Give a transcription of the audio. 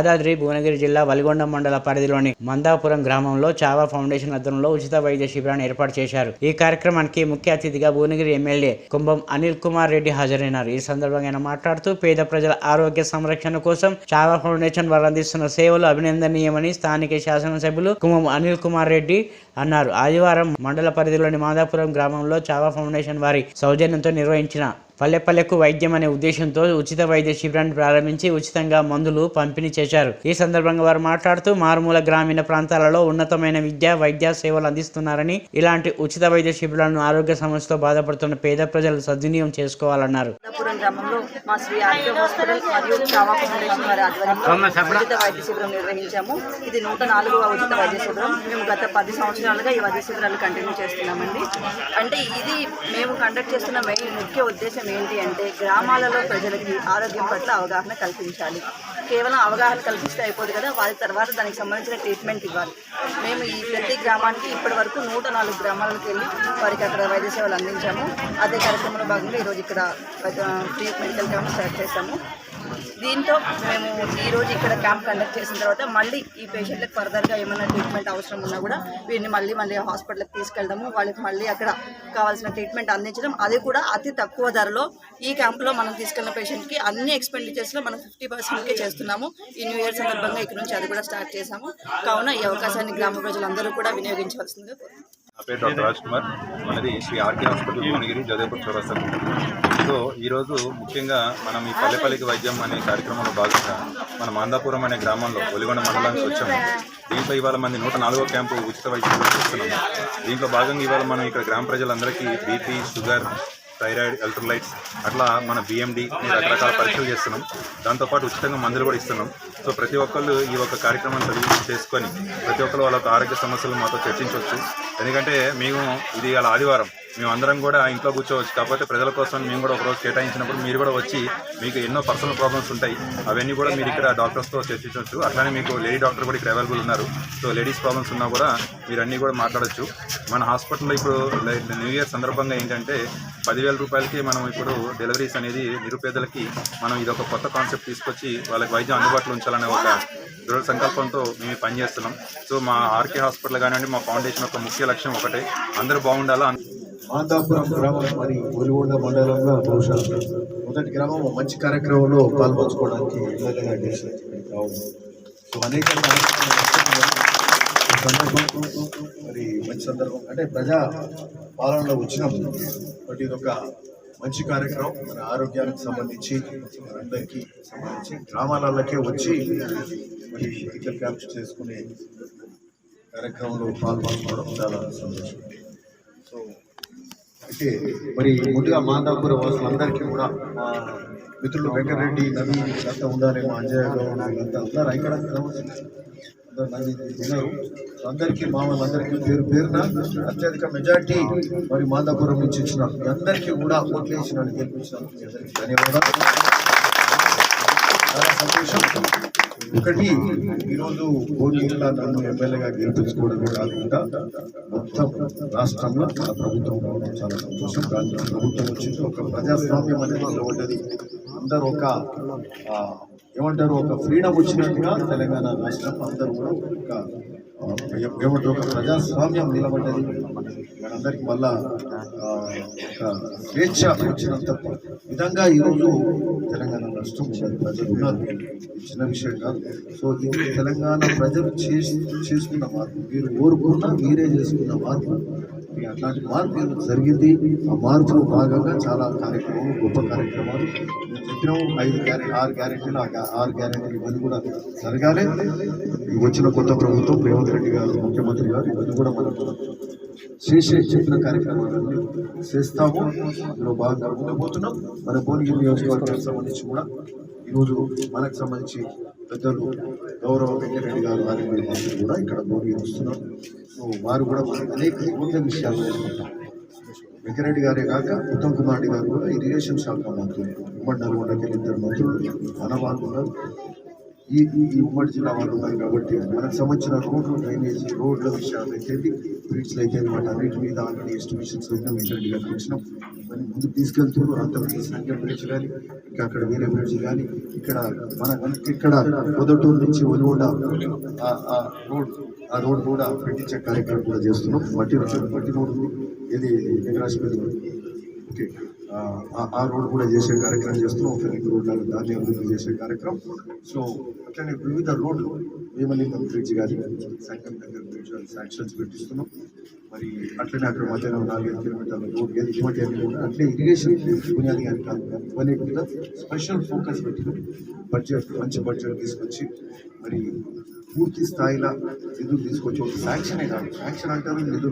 యాదాద్రి భువనగిరి జిల్లా వలిగొండ మండల పరిధిలోని మందాపురం గ్రామంలో చావా ఫౌండేషన్ ఆధ్వర్యంలో ఉచిత వైద్య శిబిరాన్ని ఏర్పాటు చేశారు. ఈ కార్యక్రమానికి ముఖ్య అతిథిగా భువనగిరి ఎమ్మెల్యే కుంభం అనిల్ కుమార్ రెడ్డి హాజరైనారు. ఈ సందర్భంగా ఆయన మాట్లాడుతూ పేద ప్రజల ఆరోగ్య సంరక్షణ కోసం చావా ఫౌండేషన్ వారు అందిస్తున్న సేవలు అభినందనీయమని స్థానిక శాసనసభ్యులు కుంభం అనిల్ కుమార్ రెడ్డి అన్నారు. ఆదివారం మండల పరిధిలోని మాదాపురం గ్రామంలో చావా ఫౌండేషన్ వారి సౌజన్యంతో నిర్వహించిన పల్లె పల్లెకు వైద్యం అనే ఉద్దేశంతో ఉచిత వైద్య శిబిరాన్ని ప్రారంభించి ఉచితంగా మందులు పంపిణీ చేశారు. ఈ సందర్భంగా వారు మాట్లాడుతూ మారుమూల గ్రామీణ ప్రాంతాలలో ఉన్నతమైన విద్య వైద్య సేవలు అందిస్తున్నారని ఇలాంటి ఉచిత వైద్య శిబిరాలను ఆరోగ్య సమస్యతో బాధపడుతున్న పేద ప్రజలు సద్వినియోగం చేసుకోవాలన్నారు. అనంతపురం గ్రామంలో మా శ్రీ ఆర్కే హాస్పిటల్ మరియు చావా ఫౌండేషన్ వారి ఆధ్వర్యంలో ఉచిత వైద్య శిబిరం నిర్వహించాము. ఇది నూట నాలుగవ ఉచిత వైద్య శిబిరం. మేము గత పది సంవత్సరాలుగా ఈ వైద్య శిబిరాలు కంటిన్యూ చేస్తున్నామండి. అంటే ఇది మేము కండక్ట్ చేస్తున్న మెయిన్ ముఖ్య ఉద్దేశం ఏంటి అంటే గ్రామాలలో ప్రజలకి ఆరోగ్యం పట్ల అవగాహన కల్పించాలి. కేవలం అవగాహన కల్పిస్తే అయిపోదు కదా వారి తర్వాత దానికి సంబంధించిన ట్రీట్మెంట్ ఇవ్వాలి. మేము ఈ ప్రతి గ్రామానికి ఇప్పటి వరకు నూట నాలుగు గ్రామాలకు వెళ్ళి వారికి అక్కడ వైద్య సేవలు అందించాము. అదే కార్యక్రమంలో భాగంగా ఈరోజు ఇక్కడ ఫ్రీ మెడికల్ క్యాంప్ స్టార్ట్ చేశాము. దీంతో మేము ఈరోజు ఇక్కడ క్యాంప్ కండక్ట్ చేసిన తర్వాత మళ్ళీ ఈ పేషెంట్లకు ఫర్దర్గా ఏమైనా ట్రీట్మెంట్ అవసరం ఉన్నా కూడా వీరిని మళ్ళీ మళ్ళీ హాస్పిటల్కి తీసుకెళ్ళడము వాళ్ళకి మళ్ళీ అక్కడ కావాల్సిన ట్రీట్మెంట్ అందించడం. అది కూడా అతి తక్కువ ధరలో ఈ క్యాంపులో మనం తీసుకెళ్ళిన పేషెంట్కి అన్ని ఎక్స్పెండిచర్స్లో మనం ఫిఫ్టీ పర్సెంట్కే చేస్తున్నాము. ఈ న్యూ ఇయర్ సందర్భంగా ఇక్కడ నుంచి అది కూడా స్టార్ట్ చేశాము. కావున ఈ అవకాశాన్ని గ్రామ ప్రజలందరూ కూడా వినియోగించవలసిందిగా నా పేరు డాక్టర్ రాజ్ కుమార్. మనది శ్రీ ఆర్కే హాస్పిటల్ భువనగిరి జోదేపూర్ చౌరస్తా సో ఈరోజు ముఖ్యంగా మనం ఈ పల్లెపల్లికి వైద్యం అనే కార్యక్రమంలో భాగంగా మన మాందాపురం అనే గ్రామంలో ఒలిగొండ మండలానికి వచ్చాము. దీంట్లో ఇవాళ మంది నూట నాలుగో క్యాంపు ఉచిత వైద్యం చేస్తున్నాము. దీంట్లో భాగంగా ఇవాళ మనం ఇక్కడ గ్రామ ప్రజలందరికీ బీపీ షుగర్ థైరాయిడ్ ఎలక్ట్రోలైట్స్ అట్లా మన బిఎండి రకరకాల పరీక్షలు చేస్తున్నాం. దాంతోపాటు ఉచితంగా మందులు కూడా ఇస్తున్నాం. సో ప్రతి ఒక్కళ్ళు ఈ యొక్క కార్యక్రమాన్ని సద్వినియోగం చేసుకొని ప్రతి ఒక్కరు వాళ్ళ ఆరోగ్య సమస్యలు మాతో చర్చించవచ్చు. ఎందుకంటే మేము ఇది అలా ఆదివారం. మేము అందరం కూడా ఇంట్లో కూర్చోవచ్చు. కాకపోతే ప్రజల కోసం మేము కూడా ఒకరోజు కేటాయించినప్పుడు మీరు కూడా వచ్చి మీకు ఎన్నో పర్సనల్ ప్రాబ్లమ్స్ ఉంటాయి. అవన్నీ కూడా మీరు ఇక్కడ డాక్టర్స్తో చర్చించవచ్చు. అట్లానే మీకు లేడీ డాక్టర్ కూడా ఇక్కడ అవైలబుల్ ఉన్నారు. సో లేడీస్ ప్రాబ్లమ్స్ ఉన్నా కూడా మీరు అన్నీ కూడా మాట్లాడచ్చు. మన హాస్పిటల్లో ఇప్పుడు న్యూ ఇయర్ సందర్భంగా ఏంటంటే పదివేల రూపాయలకి మనం ఇప్పుడు డెలివరీస్ అనేది నిరుపేదలకి మనం ఇది ఒక కొత్త కాన్సెప్ట్ తీసుకొచ్చి వాళ్ళకి వైద్యం అందుబాటులో ఉంచాలనే ఒక దృఢ సంకల్పంతో మేము ఈ పని చేస్తున్నాం. సో మా ఆర్కే హాస్పిటల్ కానివ్వండి మా ఫౌండేషన్ యొక్క ముఖ్య లక్ష్యం ఒకటే. అందరూ బాగుండాలా? మాదాపురం గ్రామం మరి ఒలిగొండ మండలంలో బహుశా మొదటి గ్రామం మంచి కార్యక్రమంలో పాల్పంచుకోవడానికి సో అనేక సందర్భంలో మరి మంచి సందర్భం. అంటే ప్రజా పాలనలో వచ్చినప్పుడు బట్ ఇది ఒక మంచి కార్యక్రమం మన ఆరోగ్యానికి సంబంధించి మనందరికీ సంబంధించి గ్రామాలకే వచ్చి మరి మెడికల్ క్యాంప్స్ చేసుకునే కార్యక్రమంలో పాల్గొనడం చాలా సంతోషం. సో అయితే మరి ముందుగా మాదాపుర వాసులందరికీ కూడా మా మిత్రులు వెంకటరెడ్డి నవీన్ అంతా ఉండాలి మా అంజయ్య గౌడ్ వీళ్ళంతా ఉన్నారు ఇక్కడ అందరూ నవీన్ ఉన్నారు అందరికీ మా పేరు పేరున అత్యధిక మెజార్టీ మరి మాదాపురం నుంచి ఇచ్చిన అందరికీ కూడా ఓట్లు వేసిన గెలిపించిన ధన్యవాదాలు. చాలా సంతోషం. ఒకటి ఈరోజు భోగిలా నన్ను ఎమ్మెల్యేగా గెలిపించుకోవడమే కాకుండా మొత్తం రాష్ట్రంలో మన ప్రభుత్వం రావడం చాలా సంతోషం. కానీ ప్రభుత్వం వచ్చింది. ఒక ప్రజాస్వామ్యం అనేది నిలబడ్డది అందరూ ఒక ఏమంటారు? ఒక ఫ్రీడమ్ వచ్చినట్టుగా తెలంగాణ రాష్ట్రం అందరూ కూడా ఒక ఏమంటారు ఒక ప్రజాస్వామ్యం నిలబడ్డది. మనందరికి మళ్ళా ఒక స్వేచ్ఛ వచ్చినంత విధంగా ఈరోజు తెలంగాణ రాష్ట్రం ప్రజలు ఉన్నారు. చిన్న విషయం కాదు. సో ఇది తెలంగాణ ప్రజలు చేసి చేసుకున్న మార్పు. మీరు కోరుకున్న మీరే చేసుకున్న మార్పు. అట్లాంటి మార్పు జరిగింది ఆ మార్పులో భాగంగా చాలా కార్యక్రమాలు గొప్ప కార్యక్రమాలు. మేము ఐదు గ్యారెంటీ ఆరు గ్యారెంటీలు ఆరు గ్యారెంటీలు ఇవన్నీ కూడా జరగాలి. వచ్చిన కొత్త ప్రభుత్వం రేవంత్ రెడ్డి గారు ముఖ్యమంత్రి గారు ఇవన్నీ కూడా మనకు చేసే చెప్పిన కార్యక్రమాలన్నీ చేస్తాము. అందులో భాగంగా ఉండబోతున్నాం మన భువనగిరి నియోజకవర్గానికి సంబంధించి కూడా ఈరోజు మనకు సంబంధించి పెద్దలు గౌరవ వెంకటరెడ్డి గారు వారి మంత్రులు కూడా ఇక్కడ భోగి వస్తున్నారు వారు కూడా మనకు అనేక కోట్ల విషయాలు నేర్చుకుంటారు. వెంకరెడ్డి గారే కాక ఉత్తమ్ కుమార్ రెడ్డి గారు కూడా ఇరిగేషన్ శాఖ మంత్రులు ఉమ్మడి నల్గొండకి ఇద్దరు మంత్రులు మన వాళ్ళు ఉన్నారు. ఈ ఈ ఉమ్మడి జిల్లా వాళ్ళు ఉన్నారు కాబట్టి మనకు సంబంధించిన రోడ్లు డ్రైనేజీ రోడ్ల విషయాలు అయితే బ్రిడ్జ్లు అయితే వాటి అన్నిటి మీద ఆల్రెడీ ఎస్టిమేషన్స్ అయితే వెంకరెడ్డి గారికి వచ్చినాం మరి ముందుకు తీసుకెళ్తున్నారు అంత సంఖ్య బ్రిడ్జ్ కానీ ఇంకా అక్కడ వేరే బ్రిడ్జ్ కానీ ఇక్కడ మన ఇక్కడ మొదటూరు నుంచి ఒలిగొండ ఆ- రోడ్ ఆ రోడ్ కూడా పెట్టించే కార్యక్రమం కూడా చేస్తున్నాం మట్టి మట్టి రోడ్ ఇది వెంకటాశ్వరి ఓకే ఆ, రోడ్ కూడా చేసే కార్యక్రమం చేస్తున్నాం. ఒక రెండు రోడ్లను దాన్ని అభివృద్ధి చేసే కార్యక్రమం. సో అట్లనే వివిధ రోడ్లు వేమలింగం బ్రిడ్జ్ కానీ సంగం దగ్గర బ్రిడ్జ్ కానీ శాంక్షన్స్ పెట్టిస్తున్నాం. మరి అట్లనే అక్కడ మధ్యాహ్నం నాలుగైదు కిలోమీటర్ల రోడ్ కానీ ఇటువంటి అన్ని కూడా అట్లే ఇరిగేషన్ బునియాది కానీ కాదు ఇవన్నీ కూడా స్పెషల్ ఫోకస్ పెట్టినాం. బడ్జెట్ మంచి బడ్జెట్ తీసుకొచ్చి మరి పూర్తి స్థాయిలో నిధులు తీసుకొచ్చి ఒక శాంక్షనే కాదు. శాంక్షన్ అంటారు నిధులు